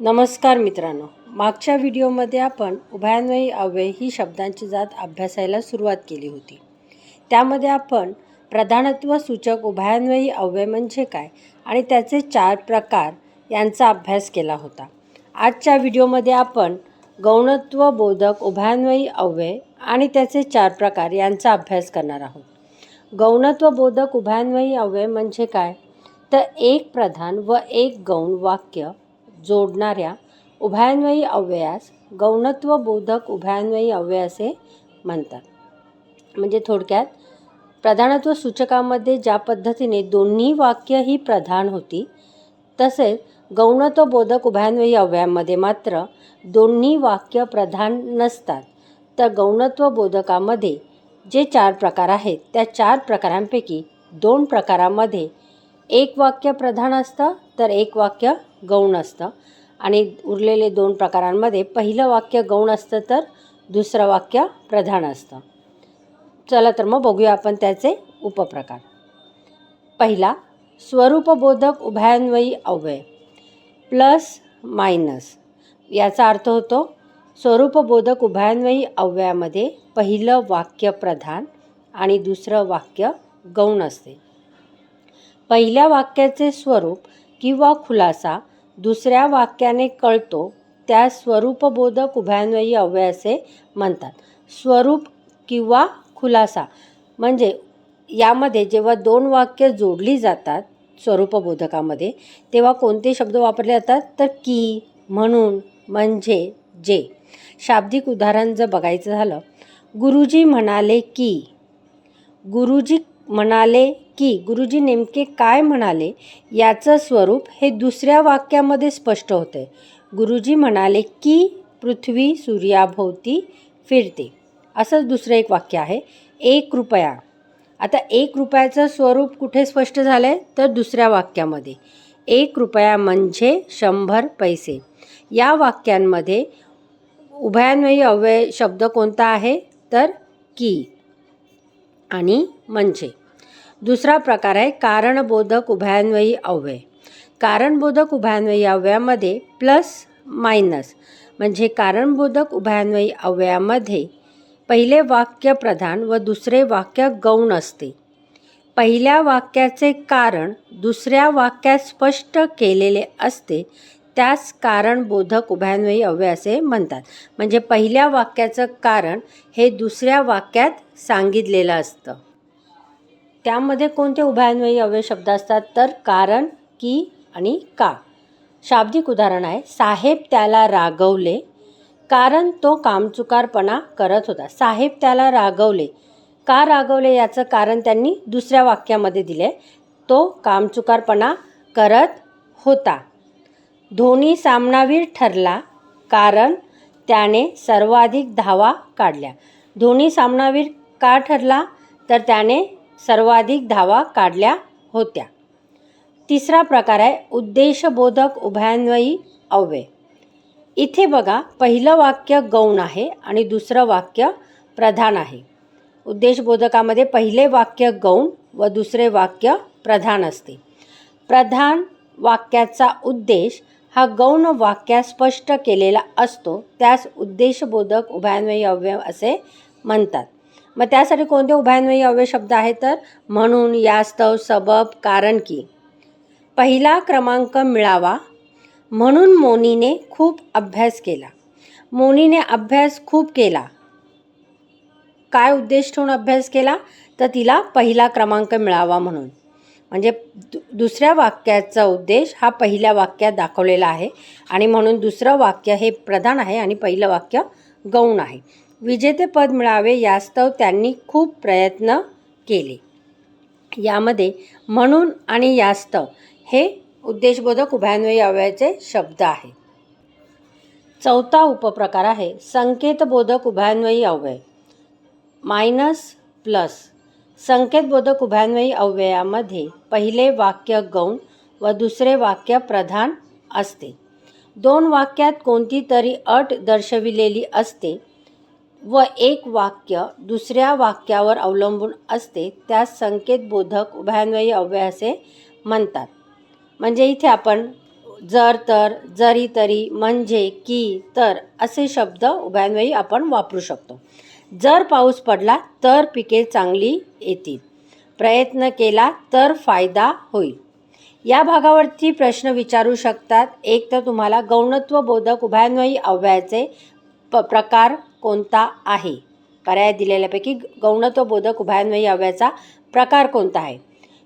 नमस्कार मित्रांनो. मागच्या व्हिडिओमध्ये आपण उभयान्वयी अव्यय ही शब्दांची जात अभ्यासायला सुरुवात केली होती. त्यामध्ये आपण प्रधानत्व सूचक उभयान्वयी अव्यय म्हणजे काय आणि त्याचे चार प्रकार यांचा अभ्यास केला होता. आजच्या व्हिडिओमध्ये आपण गौणत्व बोधक उभयान्वयी अव्यय आणि त्याचे चार प्रकार यांचा अभ्यास करणार आहोत. गौणत्व बोधक उभयान्वयी अव्यय म्हणजे काय? तर एक प्रधान व एक गौण वाक्य जोडणाऱ्या उभयान्वयी अव्ययास गौणत्व बोधक उभयान्वयी अव्यय असे म्हणतात. म्हणजे थोडक्यात प्रधानत्व सूचकामध्ये ज्या पद्धतीने दोन्ही वाक्य ही प्रधान होती तसेच गौणत्व बोधक उभयान्वयी अव्ययामध्ये मात्र दोन्ही वाक्य प्रधान नसतात तर गौणत्व बोधकामध्ये जे चार प्रकार आहेत त्या चार प्रकारांपैकी दोन प्रकारामध्ये एक वाक्य प्रधान असतं तर एक वाक्य गौण असतं. आणि उरलेले दोन प्रकारांमध्ये पहिलं वाक्य गौण असतं तर दुसरं वाक्य प्रधान असतं. चला तर मग बघूया आपण त्याचे उपप्रकार. पहिला स्वरूपबोधक उभयान्वयी अव्यय प्लस मायनस. याचा अर्थ होतो स्वरूपबोधक उभयान्वयी अव्ययामध्ये पहिलं वाक्य प्रधान आणि दुसरं वाक्य गौण असते. पहिल्या वाक्याचे स्वरूप किंवा खुलासा दुसऱ्या वाक्याने कळतो त्या स्वरूपबोधक उभयान्वयी अव्यय असे म्हणतात. स्वरूप किंवा खुलासा म्हणजे यामध्ये जेव्हा दोन वाक्य जोडली जातात स्वरूपबोधकामध्ये तेव्हा कोणते शब्द वापरले जातात? तर की म्हणून म्हणजे जे. शाब्दिक उदाहरण जर बघायचं झालं गुरुजी म्हणाले की गुरुजी म्हणाले की गुरुजी नेमके काय म्हणाले? याचं स्वरूप हे दुसऱ्या वाक्यामध्ये स्पष्ट होते. गुरुजी म्हणाले की पृथ्वी सूर्याभोवती फिरते. असंच दुसरं एक वाक्य आहे. एक रुपया. आता एक रुपयाचं स्वरूप कुठे स्पष्ट झालं आहे तर दुसऱ्या वाक्यामध्ये. एक रुपया म्हणजे शंभर पैसे. या वाक्यांमध्ये उभयान्वयी अव्यय शब्द कोणता आहे? तर की आणि म्हणजे. दुसरा प्रकार आहे कारणबोधक उभयान्वयी अव्यय. कारणबोधक उभयान्वयी अव्ययामध्ये प्लस मायनस. म्हणजे कारणबोधक उभयान्वयी अव्ययामध्ये पहिले वाक्य प्रधान व दुसरे वाक्य गौण असते. पहिल्या वाक्याचे कारण दुसऱ्या वाक्यात स्पष्ट केलेले असते त्यास कारणबोधक उभयान्वयी अव्यय असे म्हणतात. म्हणजे पहिल्या वाक्याचं कारण हे दुसऱ्या वाक्यात सांगितलेलं असतं. त्यामध्ये कोणते उभयान्वयी अव्यय शब्द असतात? तर कारण की आणि का. शाब्दिक उदाहरण आहे. साहेब त्याला रागवले. कारण तो कामचुकारपणा करत होता. साहेब त्याला रागवले. का रागवले याचं कारण त्यांनी दुसऱ्या वाक्यामध्ये दिले. तो कामचुकारपणा करत होता. धोनी सामनावीर ठरला. कारण त्याने सर्वाधिक धावा काढल्या. धोनी सामनावीर का ठरला? तर त्याने सर्वाधिक धावा काढल्या होत्या. तिसरा प्रकार आहे उद्देशबोधक उभयान्वयी अव्यय. इथे बघा पहिलं वाक्य गौण आहे आणि दुसरं वाक्य प्रधान आहे. उद्देशबोधकामध्ये पहिले वाक्य गौण व दुसरे वाक्य प्रधान असते. प्रधान वाक्याचा उद्देश हा गौण वाक्यात स्पष्ट केलेला असतो त्यास उद्देशबोधक उभयान्वयी अव्यय असे म्हणतात. मग त्यासाठी कोणते उभयान्वयी अव्यय शब्द आहेत तर? म्हणून यास्तव सबब कारण की. पहिला क्रमांक मिळावा. म्हणून मोनीने खूप अभ्यास केला. मोनीने अभ्यास खूप केला. काय उद्देश ठेवून अभ्यास केला? तर तिला पहिला क्रमांक मिळावा म्हणून. म्हणजे दु दुसऱ्या वाक्याचा उद्देश हा पहिल्या वाक्यात दाखवलेला आहे. आणि म्हणून दुसरं वाक्य हे प्रधान आहे आणि पहिलं वाक्य गौण आहे. विजेतेपद मिळावे यास्तव त्यांनी खूप प्रयत्न केले. यामध्ये म्हणून आणि यास्तव हे उद्देशबोधक उभयान्वयी अवयाचे शब्द आहेत चौथा उपप्रकार आहे संकेतबोधक उभयान्वयी अव्यय मायनस प्लस. संकेतबोधक उभयान्वयी अव्ययामध्ये पहिले वाक्य गौण व दुसरे वाक्य प्रधान असते. दोन वाक्यात कोणती तरी अट दर्शविलेली असते व एक वाक्य दुसऱ्या वाक्यावर अवलंबून असते त्यास संकेतबोधक उभयान्वयी अव्यय असे म्हणतात. म्हणजे इथे आपण जर तर जरी तरी म्हणजे की तर असे शब्द उभयान्वयी आपण वापरू शकतो. जर पाऊस पडला तर पिके चांगली येतील. प्रयत्न केला तर फायदा होईल. या भागावरती प्रश्न विचारू शकतात. एक तर तुम्हाला गौणत्व बोधक उभयान्वयी अव्ययाचे प प्रकार कोणता आहे? पर्याय दिलेल्यापैकी गौणत्व बोधक उभयान्वयी अव्याचा प्रकार कोणता आहे?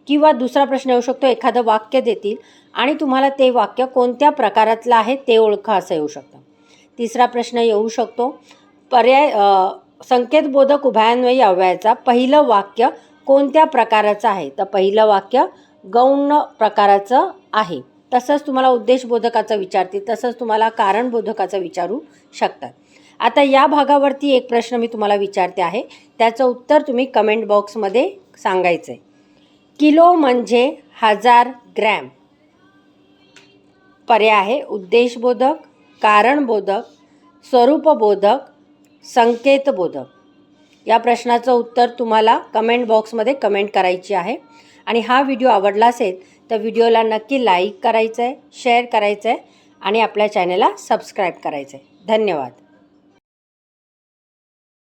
किंवा दुसरा प्रश्न येऊ शकतो एखादं वाक्य देतील आणि तुम्हाला ते वाक्य कोणत्या प्रकारातलं आहे ते ओळखा असं येऊ शकतं. तिसरा प्रश्न येऊ शकतो पर्याय संकेतबोधक उभयान्वयी अव्ययाचा पहिलं वाक्य कोणत्या प्रकाराचं आहे? तर पहिलं वाक्य गौण प्रकाराचं आहे. तसंच तुम्हाला उद्देशबोधकाचं विचारतील तसंच तुम्हाला कारणबोधकाचं विचारू शकतात. आता या भागावरती एक प्रश्न मी तुम्हाला विचारते आहे. त्याचं उत्तर तुम्ही कमेंट बॉक्समध्ये सांगायचं आहे किलो म्हणजे हजार ग्रॅम. पर्याय आहे उद्देशबोधक कारणबोधक स्वरूपबोधक संकेतबोधक. या प्रश्नाचं उत्तर तुम्हाला कमेंट बॉक्समध्ये कमेंट करायची आहे. आणि हा व्हिडिओ आवडला असेल तर व्हिडिओला नक्की लाईक करायचं आहे शेअर करायचं आहे आणि आपल्या चॅनलला सबस्क्राईब करायचं आहे धन्यवाद.